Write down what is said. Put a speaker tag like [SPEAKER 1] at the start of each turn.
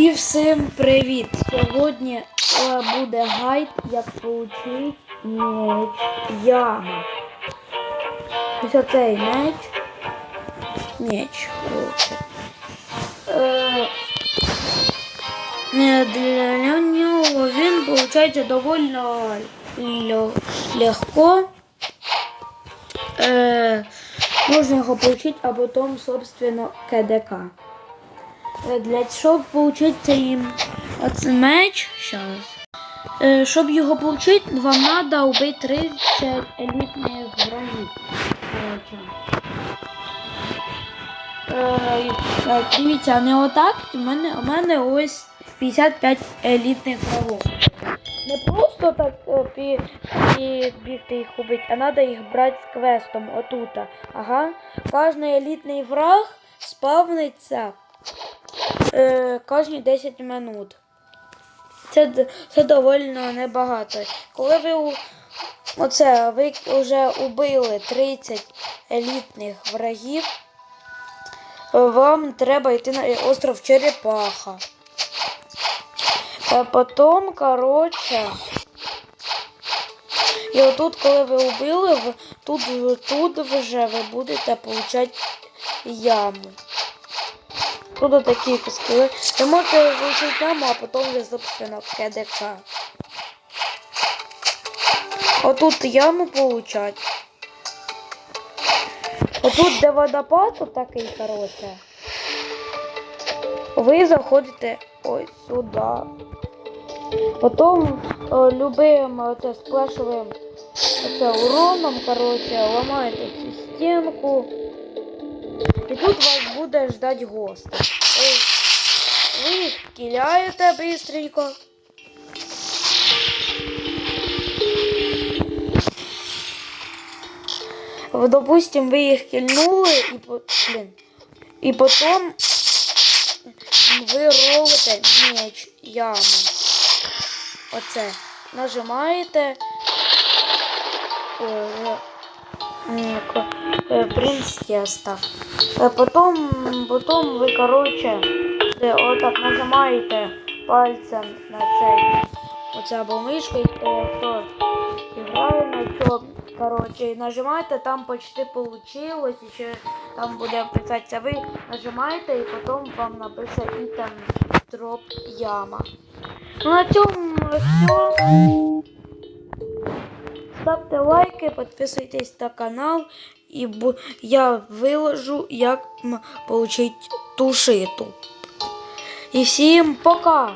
[SPEAKER 1] І всім привіт! Сьогодні е, буде гайд, як отримати меч яма. Ось оцей меч. Меч. Е, е, Для нього він виходить доволі легко. Можна його отримати, а потім, собственно, КДК. Е, Для щоб отримати меч, щас. Е, Щоб його отримати, вам треба вбити 30 елітних врагів. Так, Дивіться, не отак. У мене, у мене ось 55 елітних врагів. Не просто так бігти їх убити, а треба їх брати з квестом отута. Ага. Кожен елітний враг спавниться е, кожні 10 минут. Це, це доволі небагато. Коли ви оце, ви вже убили 30 елітних врагів, вам треба йти на остров Черепаха. А потім, коротше. І отут, коли ви убили, тут, тут вже ви будете получати яму. Тут такі скили. Ви можете вивчити яму, а потім вже, собственно, КДК. Отут яму получать. Отут, де водопад, от такий, коротше. Ви заходите ось сюди. Потім е, любим сплешовим оце уроном, коротше, ламаєте цю стінку. І тут вас буде ждать гость. Ви киляєте быстренько. Допустим, ви їх кільнули і, блін, і потім ви робите меч яму. Оце. Нажимаєте. Е, принц теста. Е, Потім, потім ви, коротше, е, отак нажимаєте пальцем на цей. Оце або мишкою, е, хто грає на чому. Коротше, і нажимаєте, там почти получилось, і ще там буде писатися ви, нажимаєте і потім вам напише ітем дроп яма. Ну на цьому все. Ставте лайки, підписуйтесь на канал, і я виложу, як отримати ту шиту. І всім пока!